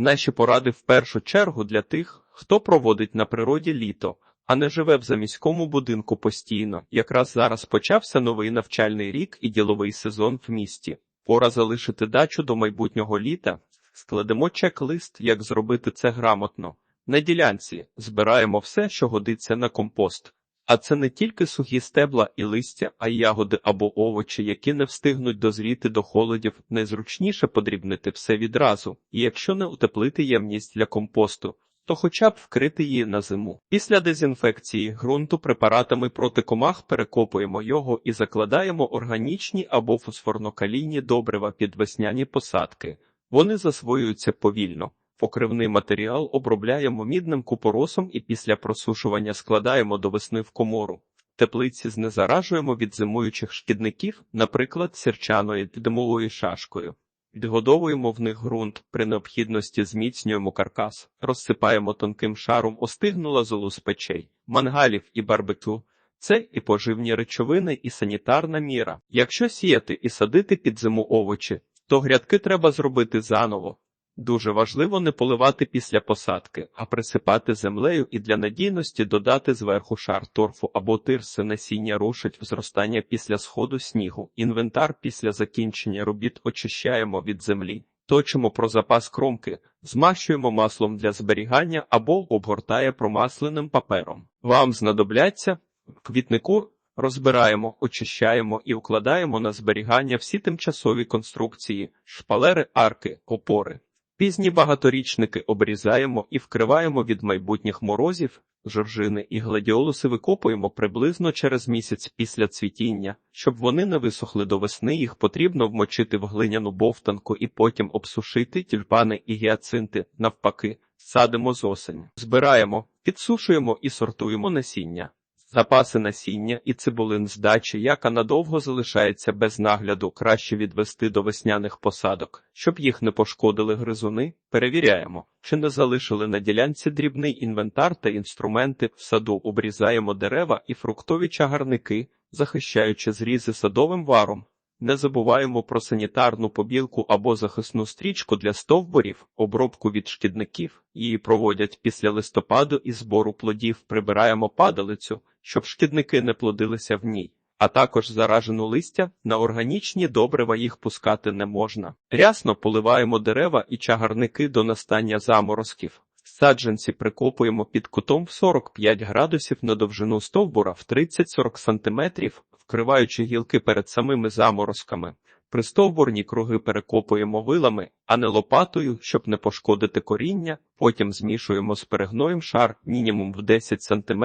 Наші поради в першу чергу для тих, хто проводить на природі літо, а не живе в заміському будинку постійно. Якраз зараз почався новий навчальний рік і діловий сезон в місті. Пора залишити дачу до майбутнього літа. Складемо чек-лист, як зробити це грамотно. На ділянці збираємо все, що годиться на компост. А це не тільки сухі стебла і листя, а й ягоди або овочі, які не встигнуть дозріти до холодів. Найзручніше подрібнити все відразу, і якщо не утеплити ємність для компосту, то хоча б вкрити її на зиму. Після дезінфекції ґрунту препаратами проти комах перекопуємо його і закладаємо органічні або фосфорнокалійні добрива під весняні посадки. Вони засвоюються повільно. Покривний матеріал обробляємо мідним купоросом і після просушування складаємо до весни в комору. Теплиці знезаражуємо від зимуючих шкідників, наприклад, сірчаною димовою шашкою. Відгодовуємо в них ґрунт, при необхідності зміцнюємо каркас, розсипаємо тонким шаром остигнула золу з печей, мангалів і барбекю. Це і поживні речовини, і санітарна міра. Якщо сіяти і садити під зиму овочі, то грядки треба зробити заново. Дуже важливо не поливати після посадки, а присипати землею і для надійності додати зверху шар торфу або тирси насіння рушить в зростання після сходу снігу. Інвентар після закінчення робіт очищаємо від землі, точимо про запас кромки, змащуємо маслом для зберігання або обгортає промасленим папером. Вам знадобляться квітнику. Розбираємо, очищаємо і укладаємо на зберігання всі тимчасові конструкції, шпалери, арки, опори. Пізні багаторічники обрізаємо і вкриваємо від майбутніх морозів, жоржини і гладіолуси викопуємо приблизно через місяць після цвітіння. Щоб вони не висохли до весни, їх потрібно вмочити в глиняну бовтанку і потім обсушити тюльпани і гіацинти, навпаки, садимо з осені. Збираємо, підсушуємо і сортуємо насіння. Запаси насіння і цибулин з дачі, яка надовго залишається без нагляду, краще відвести до весняних посадок, щоб їх не пошкодили гризуни. Перевіряємо, чи не залишили на ділянці дрібний інвентар та інструменти. В саду обрізаємо дерева і фруктові чагарники, захищаючи зрізи садовим варом. Не забуваємо про санітарну побілку або захисну стрічку для стовбурів, обробку від шкідників. Її проводять після листопаду і збору плодів. Прибираємо падалицю, щоб шкідники не плодилися в ній. А також заражену листя на органічні добрива їх пускати не можна. Рясно поливаємо дерева і чагарники до настання заморозків. Саджанці прикопуємо під кутом в 45 градусів на довжину стовбура в 30-40 см, вкриваючи гілки перед самими заморозками. Пристовбурні круги перекопуємо вилами, а не лопатою, щоб не пошкодити коріння. Потім змішуємо з перегноєм шар мінімум в 10 см.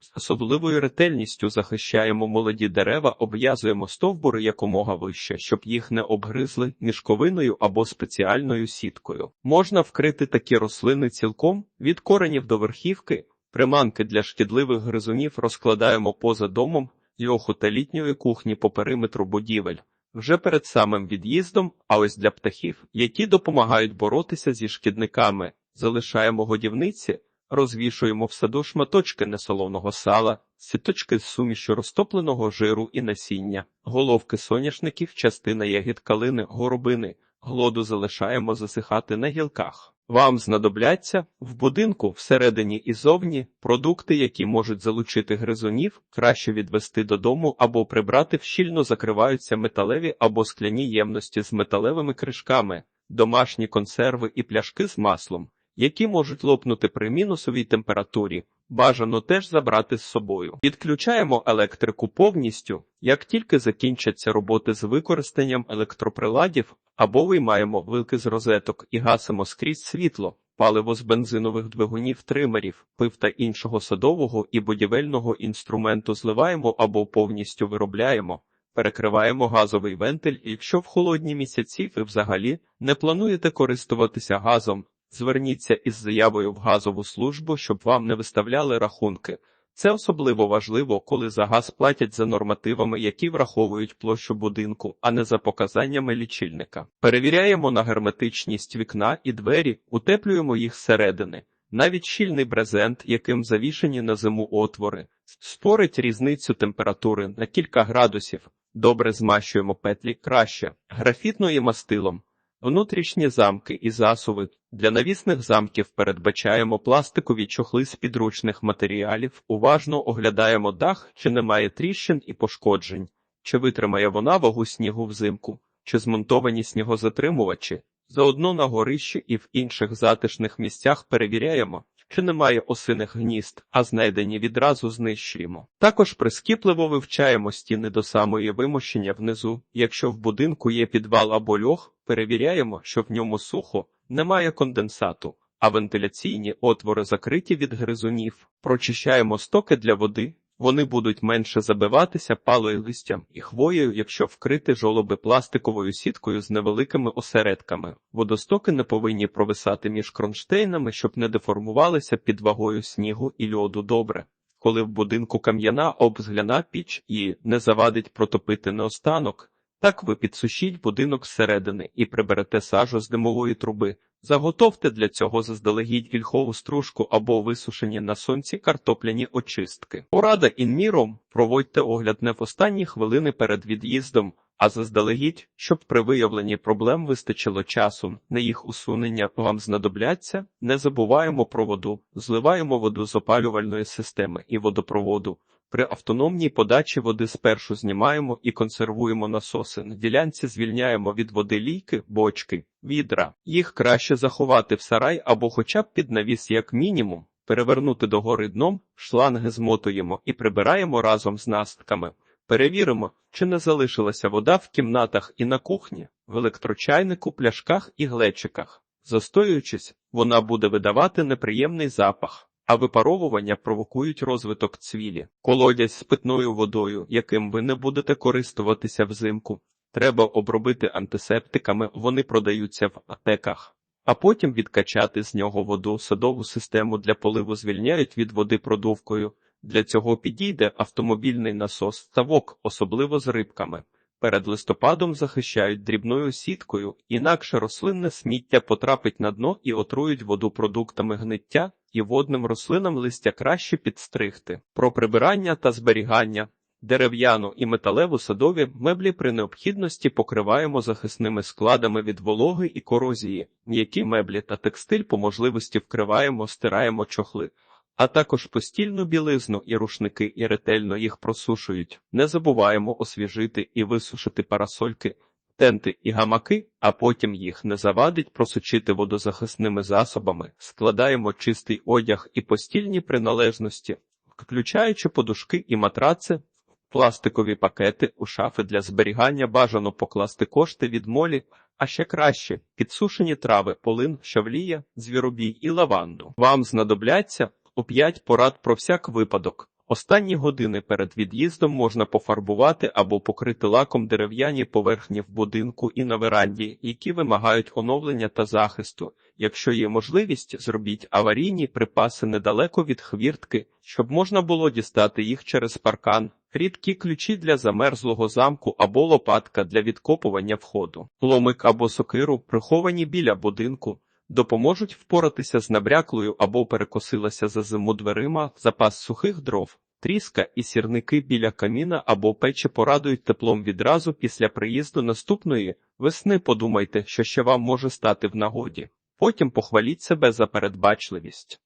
З особливою ретельністю захищаємо молоді дерева, обв'язуємо стовбури якомога вище, щоб їх не обгризли мішковиною або спеціальною сіткою. Можна вкрити такі рослини цілком від коренів до верхівки. Приманки для шкідливих гризунів розкладаємо поза домом, льоху та літньої кухні по периметру будівель вже перед самим від'їздом, а ось для птахів, які допомагають боротися зі шкідниками, залишаємо годівниці, розвішуємо в саду шматочки несолоного сала, сіточки з сумішю розтопленого жиру і насіння, головки соняшників, частина ягід калини, горобини, глоду залишаємо засихати на гілках. Вам знадобляться в будинку всередині і зовні продукти, які можуть залучити гризунів, краще відвести додому або прибрати в щільно закриваються металеві або скляні ємності з металевими кришками, домашні консерви і пляшки з маслом, які можуть лопнути при мінусовій температурі. Бажано теж забрати з собою. Підключаємо електрику повністю, як тільки закінчаться роботи з використанням електроприладів, або виймаємо вилки з розеток і гасимо скрізь світло, паливо з бензинових двигунів тримерів, пив та іншого садового і будівельного інструменту зливаємо або повністю виробляємо. Перекриваємо газовий вентиль, якщо в холодні місяці ви взагалі не плануєте користуватися газом, Зверніться із заявою в газову службу, щоб вам не виставляли рахунки. Це особливо важливо, коли за газ платять за нормативами, які враховують площу будинку, а не за показаннями лічильника. Перевіряємо на герметичність вікна і двері, утеплюємо їх зсередини. Навіть щільний брезент, яким завішені на зиму отвори, створить різницю температури на кілька градусів. Добре змащуємо петлі краще, графітною мастилом. Внутрішні замки і засуви. Для навісних замків передбачаємо пластикові чохли з підручних матеріалів, уважно оглядаємо дах, чи немає тріщин і пошкоджень, чи витримає вона вагу снігу взимку, чи змонтовані снігозатримувачі. Заодно на горищі і в інших затишних місцях перевіряємо, чи немає осиних гнізд, а знайдені відразу знищуємо. Також прискіпливо вивчаємо стіни до самої вимощення внизу. Якщо в будинку є підвал або льох, перевіряємо, що в ньому сухо, немає конденсату, а вентиляційні отвори закриті від гризунів. Прочищаємо стоки для води. Вони будуть менше забиватися палою листям і хвоєю, якщо вкрити жолоби пластиковою сіткою з невеликими осередками. Водостоки не повинні провисати між кронштейнами, щоб не деформувалися під вагою снігу і льоду добре. Коли в будинку кам'яна обзгляна піч і не завадить протопити наостанок, так ви підсушіть будинок зсередини і приберете сажу з димової труби. Заготовте для цього заздалегідь вільхову стружку або висушені на сонці картопляні очистки. Порада інміром проводьте огляд не в останні хвилини перед від'їздом, а заздалегідь, щоб при виявленні проблем вистачило часу на їх усунення вам знадобляться. Не забуваємо про воду, зливаємо воду з опалювальної системи і водопроводу. При автономній подачі води спершу знімаємо і консервуємо насоси. На ділянці звільняємо від води лійки, бочки, відра. Їх краще заховати в сарай або хоча б під навіс як мінімум, перевернути догори дном, шланги змотуємо і прибираємо разом з настками. Перевіримо, чи не залишилася вода в кімнатах і на кухні, в електрочайнику, пляшках і глечиках. Застоюючись, вона буде видавати неприємний запах а випаровування провокують розвиток цвілі. Колодязь з питною водою, яким ви не будете користуватися взимку. Треба обробити антисептиками, вони продаються в аптеках. А потім відкачати з нього воду, садову систему для поливу звільняють від води продувкою. Для цього підійде автомобільний насос ставок, особливо з рибками. Перед листопадом захищають дрібною сіткою, інакше рослинне сміття потрапить на дно і отрують воду продуктами гниття, і водним рослинам листя краще підстригти. Про прибирання та зберігання. Дерев'яну і металеву садові меблі при необхідності покриваємо захисними складами від вологи і корозії, м'які меблі та текстиль по можливості вкриваємо, стираємо чохли, а також постільну білизну і рушники і ретельно їх просушують. Не забуваємо освіжити і висушити парасольки, тенти і гамаки, а потім їх не завадить просучити водозахисними засобами, складаємо чистий одяг і постільні приналежності, включаючи подушки і матраци, пластикові пакети у шафи для зберігання бажано покласти кошти від молі, а ще краще підсушені трави, полин, шавлія, звіробій і лаванду. Вам знадобляться у 5 порад про всяк випадок. Останні години перед від'їздом можна пофарбувати або покрити лаком дерев'яні поверхні в будинку і на веранді, які вимагають оновлення та захисту. Якщо є можливість, зробіть аварійні припаси недалеко від хвіртки, щоб можна було дістати їх через паркан. Рідкі ключі для замерзлого замку або лопатка для відкопування входу, ломик або сокиру, приховані біля будинку, допоможуть впоратися з набряклою або перекосилася за зиму дверима, запас сухих дров, тріска і сірники біля каміна або печі порадують теплом відразу після приїзду наступної весни. Подумайте, що ще вам може стати в нагоді. Потім похваліть себе за передбачливість.